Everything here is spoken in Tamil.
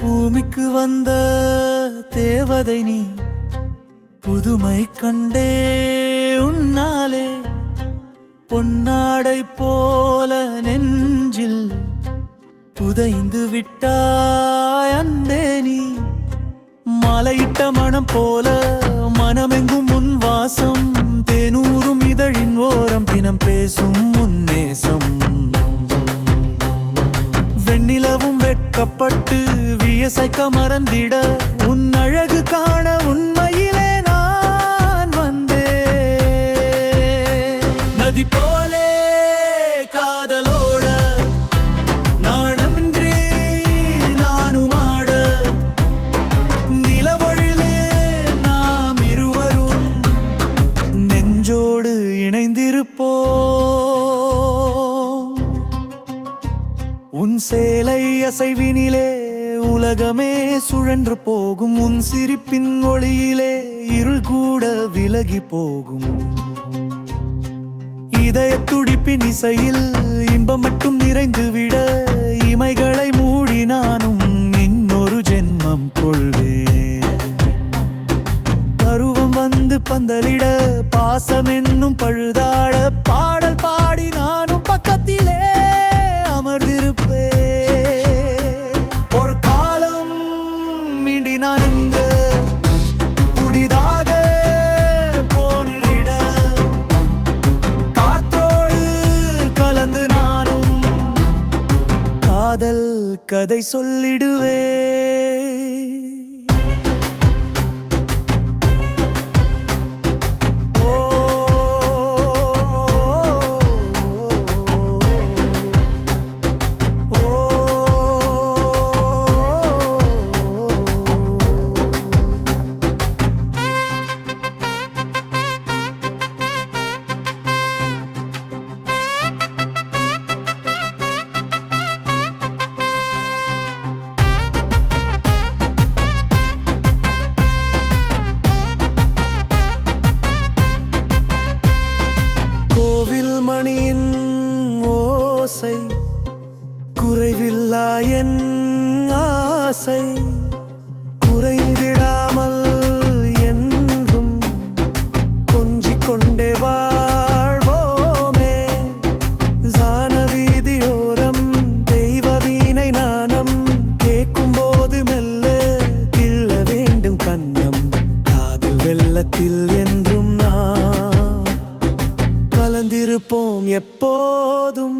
பூமிக்கு வந்த தேவதை நீ புதுமை கண்டே உன்னாலே. பொன்னாடை போல நெஞ்சில் புதைந்து விட்டாய் அன்பே நீ. மலையிட்ட மனம் போல மனமெங்கும் முன் வாசம் தேனூரும் இதழின் ஓரம் தினம் பேசும் வெண்ணிலவும் வியசைக்க மறந்திட உன் அழகு காண உண்மையிலே நான் வந்தேன். நதி போலே காதலோட நாணமின்றி நானும் ஆட நிலவழிலே நாம் இருவரும் நெஞ்சோடு இணைந்திருப்போம். உன் சேலை அசைவினிலே உலகமே சுழன்று போகும். உன் சிரிப்பின் ஒளியிலே இருள் கூட விலகி போகும். இதய துடிப்பின் இசையில் இன்பம் மட்டும் நிறைந்து விட இமைகளை மூடி நானும் இன்னொரு ஜென்மம் கொள்வேன். பருவம் வந்து பந்தலிட பாசம் என்னும் பழுதாட பாடல் பா மீண்டி நான் இங்கு புதிதாக போனிட காற்றோடு கலந்து நானும் காதல் கதை சொல்லிடுவேன். ஓசை குறைவில்லா என் ஆசை. குறைந்திடாமல் என்றும் கொஞ்சிக் கொண்டே வாழ்வோமே. ஜானவீதியோரம் தெய்வ வீணை நாணம் கேட்கும் போது மெல்ல கிள்ள வேண்டும் கண்ணம். காதல் வெள்ளத்தில் என்றும் நான் கலந்திருப்போம் எப்போதும்.